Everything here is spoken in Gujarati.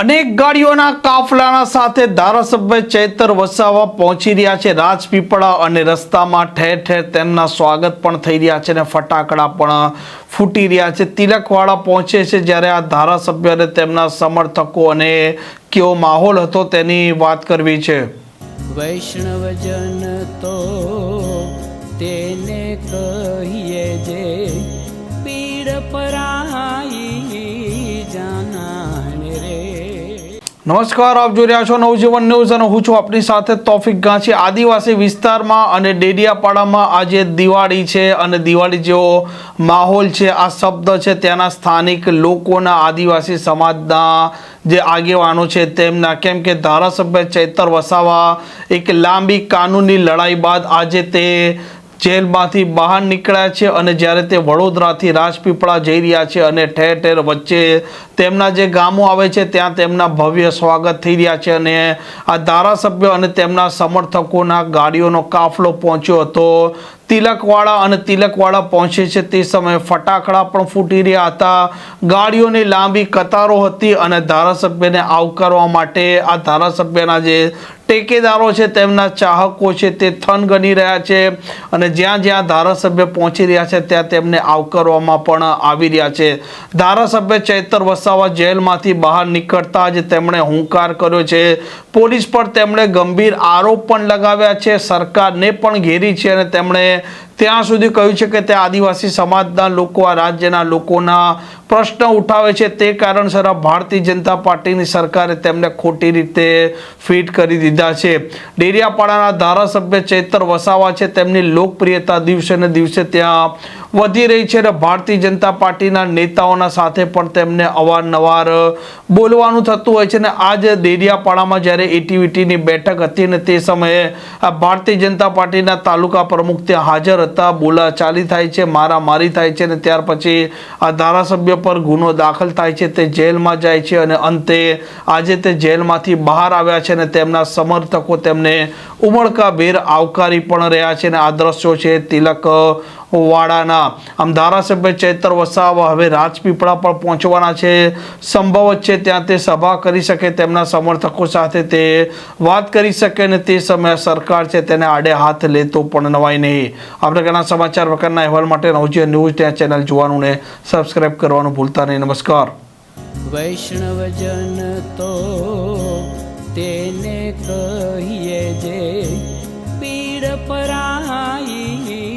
અનેક ગાડીઓના કાફલાના સાથે ધારાસભ્ય ચૈતર વસાવા પહોંચી રહ્યા છે. રાજપીપળા અને રસ્તામાં ઠેર ઠેર તેમના સ્વાગત પણ થઈ રહ્યા છે અને ફટાકડા પણ ફૂટી રહ્યા છે. તિલકવાળા પહોંચે છે જ્યારે આ ધારાસભ્ય અને તેમના સમર્થકો અને કેવો માહોલ હતો તેની વાત કરવી છે. વૈષ્ણવજન તો તેને કહીએ જે પીડ પરાઈ નમસ્કાર, આપ જોઈ રહ્યા છો નવજીવન ન્યૂઝ અને હું છું આપની સાથે તોફિક ગાંચી. આદિવાસી વિસ્તારમાં અને ડેડિયાપાડામાં આજે દિવાળી છે અને દિવાળી જેવો માહોલ છે, આ શબ્દ છે ત્યાંના સ્થાનિક લોકોના આદિવાસી સમાજના જે આગેવાનો છે તેમના. કેમ કે ધારાસભ્ય ચૈતર વસાવા એક લાંબી કાનૂની લડાઈ બાદ આજે તે જેલમાંથી બહાર નીકળ્યા છે અને જ્યારે તે વડોદરાથી રાજપીપળા જઈ રહ્યા છે અને ઠેર ઠેર વચ્ચે તેમના જે ગામો આવે છે, ત્યાં તેમના ભવ્ય સ્વાગત થઈ રહ્યા છે અને આ ધારાસભ્ય અને તેમના સમર્થકોના ગાડીઓનો કાફલો પહોંચ્યો હતો. તિલકવાળા અને તિલકવાળા પહોંચે છે. તે સમયે ફટાકડા પણ ફૂટી રહ્યા હતા. ગાડીઓની લાંબી કતારો હતી અને ધારાસભ્યને આવકારવા માટે આ ધારાસભ્યના જે ટેકેદારો છે, તેમના ચાહકો છે, તે થન ગણી રહ્યા છે અને જ્યાં જ્યાં ધારાસભ્ય પહોંચી રહ્યા છે, ત્યાં તેમને આવકારવામાં પણ આવી રહ્યા છે. ધારાસભ્ય ચૈતર વસાવા જેલમાંથી બહાર નીકળતા જ તેમણે હુંકાર કર્યો છે. પોલીસ પર તેમણે ગંભીર આરોપ પણ લગાવ્યા છે, સરકારને પણ ઘેરી છે અને તેમણે ત્યાં સુધી કહ્યું છે કે તે આદિવાસી સમાજના લોકો, આ રાજ્યના લોકોના પ્રશ્ન ઉઠાવે છે. તે કારણસર આ ભારતીય જનતા પાર્ટીની સરકારે તેમને ખોટી રીતે ફિટ કરી દીધા છે. ડેરિયાપાડાના ધારાસભ્ય ચેતર વસાવા છે. તેમની લોકપ્રિયતા દિવસે ને દિવસે ત્યાં વધી રહી છે અને ભારતીય જનતા પાર્ટીના નેતાઓના સાથે પણ તેમને અવારનવાર બોલવાનું થતું હોય છે. ને આજ દેડિયાપાડામાં જ્યારે એટીવીટીની બેઠક હતી અને તે સમયે ભારતીય જનતા પાર્ટીના તાલુકા પ્રમુખ ત્યાં હાજર હતા. બોલાચાલી થાય છે, મારામારી થાય છે ને ત્યાર પછી આ ધારાસભ્ય પર ગુનો દાખલ થાય છે. તે જેલમાં જાય છે અને અંતે આજે તે જેલમાંથી બહાર આવ્યા છે અને તેમના સમર્થકો તેમને ઉમળકાભેર આવકારી પણ રહ્યા છે. અને આ દ્રશ્યો છે, તિલક વાડાના. આમ ધારાસભ્ય ચૈતર વસાવા હવે રાજપીપળા પર પહોંચવાના છે. સંભવ છે ત્યાં તે સભા કરી શકે તેમના સમર્થકો સાથે તે વાત કરી શકે અને તે સમયે સરકાર છે તેને આડે હાથ લેતો પણ નવાય નહીં. આપણે ઘણા સમાચાર પ્રકારના અહેવાલ માટે નવજીવન ન્યૂઝ ત્યાં ચેનલ જોવાનું ને સબસ્ક્રાઇબ કરવાનું ભૂલતા નહીં. નમસ્કાર. વૈષ્ણવજન તો તેને કહીએ જે પીડ પરાઈ